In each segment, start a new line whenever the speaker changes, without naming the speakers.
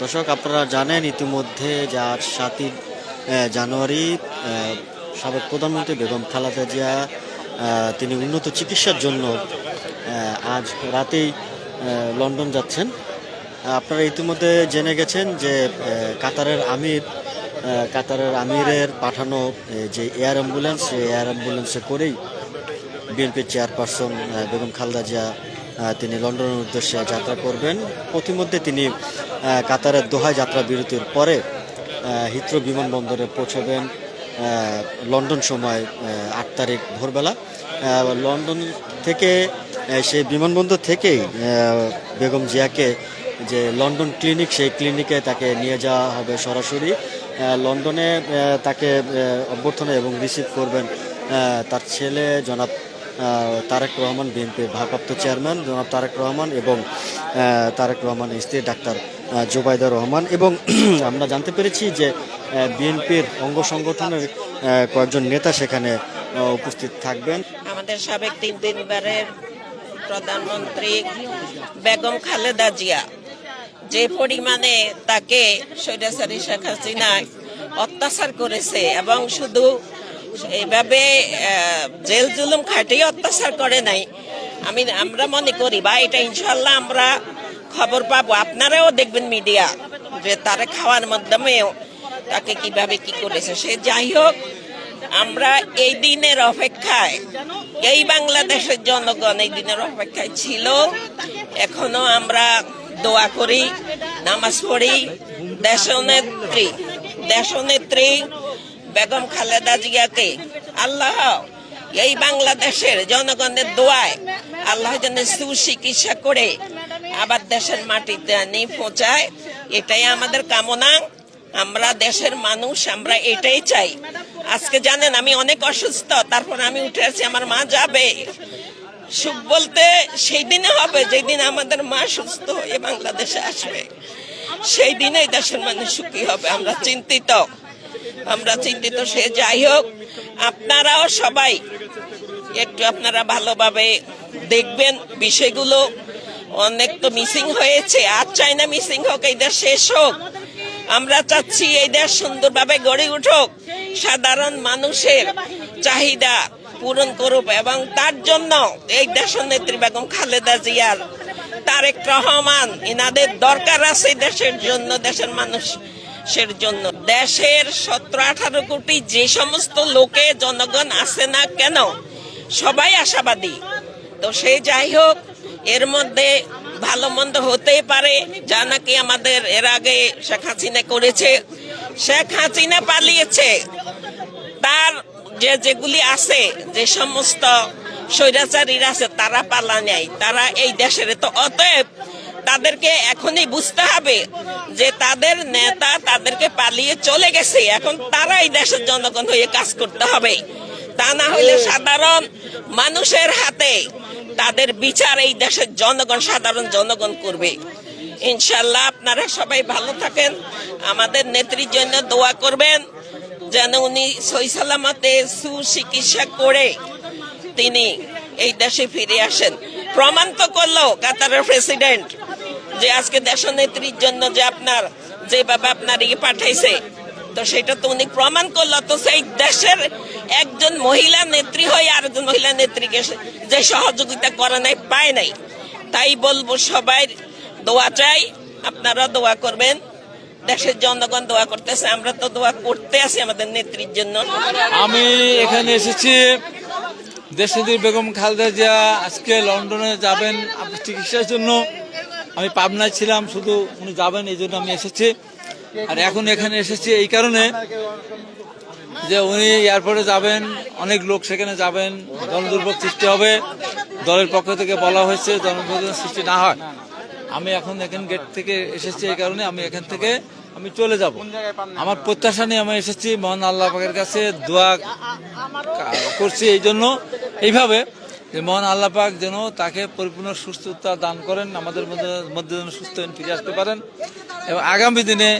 দর্শক, আপনারা জানেন ইতিমধ্যে যে আজ সাতই জানুয়ারি সাবেক প্রধানমন্ত্রী বেগম খালেদা জিয়া তিনি উন্নত চিকিৎসার জন্য আজ রাতেই লন্ডন যাচ্ছেন। আপনারা ইতিমধ্যে জেনে গেছেন যে কাতারের আমির কাতারের আমিরের পাঠানো যে এয়ার অ্যাম্বুলেন্স, সেই এয়ার অ্যাম্বুলেন্সে করেই বিএনপির চেয়ারপারসন বেগম খালদা জিয়া তিনি লন্ডনের উদ্দেশ্যে যাত্রা করবেন। প্রতিমধ্যে তিনি কাতারের দোহায় যাত্রা বিরতির পরে হিত্র বিমানবন্দরে পৌঁছবেন লন্ডন সময় আট তারিখ ভোরবেলা। লন্ডন থেকে সেই বিমানবন্দর থেকেই বেগম জিয়াকে যে লন্ডন ক্লিনিক, সেই ক্লিনিকে তাকে নিয়ে যাওয়া হবে সরাসরি। লন্ডনে তাকে অভ্যর্থনা এবং রিসিভ করবেন তার ছেলে জনাব তারেক রহমান, বিএনপির ভারপ্রাপ্ত চেয়ারম্যান জনাব তারেক রহমান এবং তারেক রহমানের স্ত্রী ডাক্তার আহ, জোবাইদা রহমান। এবং আমরা জানতে পেরেছি যে বিএনপির অঙ্গ সংগঠনের কয়েকজন নেতা সেখানে উপস্থিত থাকবেন।
আমাদের সাবেক তিন তিনবারের প্রধানমন্ত্রী বেগম খালেদা জিয়া যে পরিমাণে তাকে স্বৈরাচারী শেখ হাসিনা অত্যাচার করেছে এবং শুধু এইভাবে জেল জুলুম খাটিয়ে অত্যাচার করে নাই আমি আমরা মনে করি বা এটা ইনশাল্লাহ আমরা খবর পাবো। আপনারাও দেখবেন মিডিয়া যে তারা খাওয়ার মাধ্যমেও তাকে কীভাবে কি করেছে। সে যাই হোক, আমরা এই দিনের অপেক্ষায়, এই বাংলাদেশের জনগণ এই দিনের অপেক্ষায় ছিল। এখনও আমরা দোয়া করি, নামাজ পড়ি। দেশনেত্রী দেশনেত্রী বেগম খালেদা জিয়াকে আল্লাহ এই বাংলাদেশের জনগণের দোয়ায় আল্লাহ যেন সুচিকিৎসা করে আবার দেশের মাটিতে নিয়ে পৌঁছায়, এটাই আমাদের কামনা। আমরা দেশের মানুষ, আমরা এটাই চাই। আজকে জানেন, আমি অনেক অসুস্থ, তারপর আমি উঠে আসি, আমার মা যাবে। সুখ বলতে সেই দিনে হবে, যেদিন আমাদের মা সুস্থ হয়ে বাংলাদেশে আসবে। সেই দিনেই দেশের মানুষ সুখী হবে, আমরা চিন্তিত। আমরা চিন্তিত, সে যাই হোক, আপনারাও সবাই একটু আপনারা ভালোভাবে দেখবেন বিষয়গুলো। অনেক তো মিসিং হয়েছে, আর চাই না মিসিং হোক, এই দেশ শেষ হোক। আমরা চাচ্ছি এই দেশ সুন্দরভাবে গড়ে উঠুক। সাধারণ মানুষের চাহিদা পূরণ করুক এবং তার জন্য এই দেশ নেত্রী বেগম খালেদা জিয়ার তারেক রহমান এনাদের দরকার আছে দেশের জন্য, দেশের মানুষের জন্য। দেশের সতেরো আঠারো কোটি যে সমস্ত লোকে জনগণ আছে না কেন, সবাই আশাবাদী। তো সে যাই হোক এর মধ্যে ভালো মন্দ হতেই পারে যা নাকি আমাদের এর আগে শেখ হাসিনা করেছে। শেখ হাসিনা পালিয়েছে। তার যে যেগুলি আছে যে সমস্ত স্বৈরাচারীরা আছে তারা পালা নেয় তারা এই দেশের তো অতএব তাদেরকে এখনই বুঝতে হবে যে তাদের নেতা তাদেরকে পালিয়ে চলে গেছে। এখন তারা এই দেশের জনগণ হয়ে কাজ করতে হবে। তা না হলে সাধারণ মানুষের হাতে তাদের বিচার এই দেশের জনগণ, সাধারণ জনগণ করবে। ইনশাল্লাহ আপনারা সবাই ভালো থাকেন। আমাদের নেত্রীর জন্য দোয়া করবেন, যেন উনি সই সালামতে সুচিকিৎসা করে তিনি এই দেশে ফিরে আসেন। প্রমাণ তো করল কাতারের প্রেসিডেন্ট যে আজকে দেশ নেত্রীর জন্য যে আপনার যেভাবে আপনার ইয়ে পাঠাইছে। তো সেটা তো উনি প্রমাণ করল তো সেই দেশের একজন মহিলা নেত্রী হয়ে আরেকজন মহিলা নেত্রীকে যে সহযোগিতা করে নাই, পায় নাই। তাই বলব সবাই, দোয়া চাই, আপনারা দোয়া করবেন। দেশের জনগণ দোয়া করতেছে, আমরা তো দোয়া করতে আছি আমাদের নেত্রীর জন্য।
আমি এখানে এসেছি দেশনেত্রী বেগম খালেদা জিয়া আজকে লন্ডনে যাবেন চিকিৎসার জন্য। আমি পাবনায় ছিলাম, শুধু উনি যাবেন, এই জন্য আমি এসেছি। আর এখন এখানে এসেছি এই কারণে যে উনি এয়ারপোর্টে যাবেন, অনেক লোক সেখানে যাবেন জনদুর্ভোগ সৃষ্টি হবে। দলের পক্ষ থেকে বলা হয়েছে জনদুর্ভোগ সৃষ্টি না হয়। আমি এখন এখান গেট থেকে এসেছি এই কারণে আমি এখান থেকে আমি চলে যাব। আমার প্রত্যাশা নিয়ে আমি এসেছি, মহান আল্লাহ পাকের কাছে দোয়া করছি এই জন্য। এইভাবে যে মহান আল্লাহ পাক যেন তাকে পরিপূর্ণ সুস্থতা দান করেন, আমাদের মধ্যে যেন সুস্থ ফিরে আসতে পারেন। এবং আগামী দিনে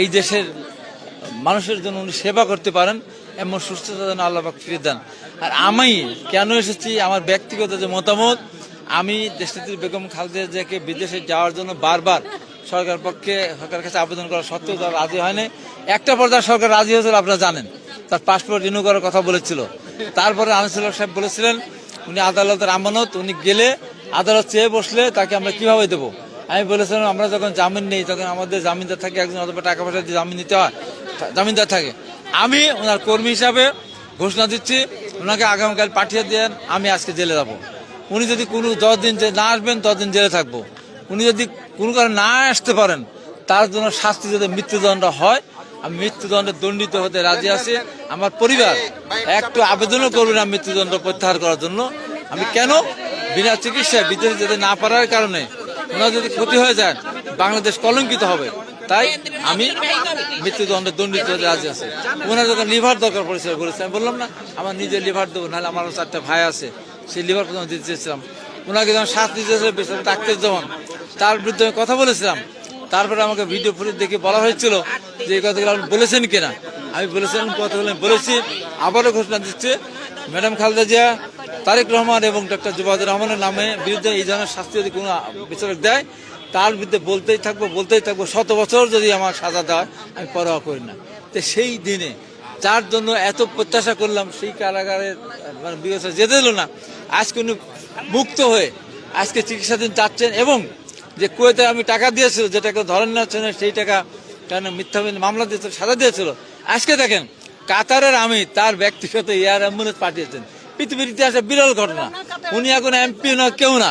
এই দেশের মানুষের জন্য উনি সেবা করতে পারেন এমন সুস্থতা যেন আল্লাহবাক ফিরে দেন। আর আমি কেন এসেছি? আমার ব্যক্তিগত যে মতামত, আমি দেশনেত্রী বেগম খালেদা জিয়াকে বিদেশে যাওয়ার জন্য বারবার সরকার পক্ষে সরকারের কাছে আবেদন করা সত্ত্বেও তারা রাজি হয়নি। একটা পর্যায়ে সরকার রাজি হয়েছিল, আপনারা জানেন। তার পাসপোর্ট রিনিউ করার কথা বলেছিল। তারপরে আনিসুল সাহেব বলেছিলেন, উনি আদালতের আমানত, উনি গেলে আদালত চেয়ে বসলে তাকে আমরা কীভাবে দেবো? আমি বলেছিলাম, আমরা যখন জামিন নেই, তখন আমাদের জামিনদার থাকে একজন, অথবা টাকা পয়সা দিয়ে জামিন নিতে হয়। জামিনদার থাকে। আমি ওনার কর্মী হিসাবে ঘোষণা দিচ্ছি, ওনাকে আগামীকাল পাঠিয়ে দেন, আমি আজকে জেলে যাব। উনি যদি কোনো দশ দিন না আসবেন, দশ দিন জেলে থাকব। উনি যদি কোনো কারণে না আসতে পারেন, তার জন্য শাস্তি যদি মৃত্যুদণ্ড হয়, আমি মৃত্যুদণ্ডে দণ্ডিত হতে রাজি আছি। আমার পরিবার একটু আবেদনও করবে না মৃত্যুদণ্ড প্রত্যাহার করার জন্য। আমি কেন? বিনা চিকিৎসায় বিদেশে যেতে না পারার কারণে ওনার যদি ক্ষতি হয়ে যায়, বাংলাদেশ কলঙ্কিত হবে। তাই আমি মৃত্যুদণ্ডে দণ্ডিত রাজি আছি। ওনার যখন লিভার দরকার পড়েছিল বলেছে আমি বললাম না, আমার নিজের লিভার দেবো, নাহলে আমারও চারটা ভাই আছে, সেই লিভার প্রথমে দিতে চেয়েছিলাম। ওনাকে যখন শাস্তি দিয়েছিল বেসরকারি ডাক্তার যখন, তার বিরুদ্ধে আমি কথা বলেছিলাম। তারপরে আমাকে ভিডিও ফুটেজ দেখে বলা হয়েছিল যে এই কথাগুলো আপনি বলেছেন কিনা। আমি বলেছিলাম কথাগুলো আমি বলেছি, আবারও ঘোষণা দিচ্ছে ম্যাডাম খালেদা জিয়া, তারেক রহমান এবং ডক্টর জুবাদুর রহমানের নামে বিরুদ্ধে এই ধরনের শাস্তি যদি কোনো বিচারক দেয় তার বিরুদ্ধে বলতেই থাকব বলতেই থাকব, শত বছর যদি আমার সাজা দেওয়া আমি পরোয়া করি না। তো সেই দিনে যার জন্য এত প্রত্যাশা করলাম, সেই কারাগারে মানে বিবেচনা যেতে দিল না। আজকে উনি মুক্ত হয়ে আজকে চিকিৎসাধীন যাচ্ছেন এবং যে কুয়েতে আমি টাকা দিয়েছিল, যে টাকা ধরেন না সেই টাকা কারণ মিথ্যা মামলা দিয়েছিল, সাজা দিয়েছিল। আজকে দেখেন, কাতারের আমি তার ব্যক্তিগত এয়ার অ্যাম্বুলেন্স পাঠিয়েছেন। পৃথিবীর ইতিহাসে বিরল ঘটনা। উনি এখন এমপি না, কেউ না।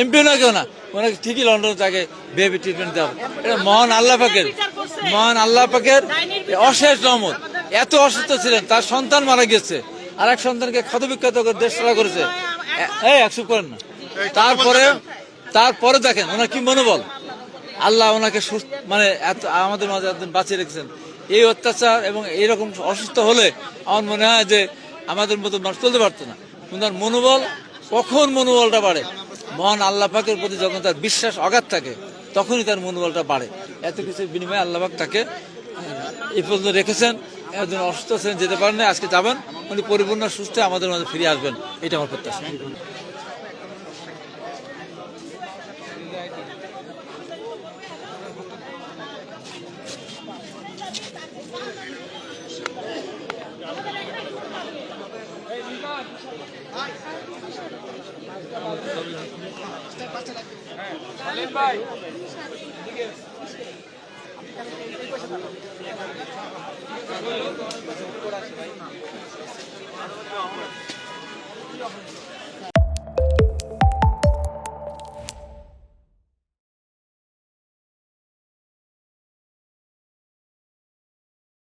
এমপি না, কেউ না। ওনাকে ঠিকই লন্ডন তাকে বেবি ট্রিটমেন্ট দেওয়া এটা মহান আল্লাহ পাকের মহান আল্লাহ পাকের অশেষ রহমত। এত অসুস্থ ছিলেন তার সন্তান মারা গেছে আর এক সন্তানকে ক্ষতবিক্ষত করে দেশ ছাড়া করেছে। এই একশো করেন না। তারপরে? তারপরে দেখেন ওনার কি মনোবল? আল্লাহ ওনাকে সুস্থ মানে এত আমাদের মাঝে একদিন বাঁচিয়ে রেখেছেন। এই অত্যাচার এবং এইরকম অসুস্থ হলে আমার মনে হয় যে আমাদের মতো মানুষ চলতে পারতো না। ওনার মনোবল কখন মনোবলটা বাড়ে? মহান আল্লাহ পাকের প্রতি যখন তার বিশ্বাস অগাধ থাকে, তখনই তার মনোবলটা বাড়ে। এত কিছুর বিনিময়ে আল্লাহাক তাকে এই পর্যন্ত রেখেছেন। একজন অসুস্থ ছিলেন যেতে পারেন আজকে যাবেন। উনি পরিপূর্ণ সুস্থে আমাদের মাঝে ফিরে আসবেন। এটা আমার প্রত্যাশা। সেলিম ভাই। ঠিক আছে।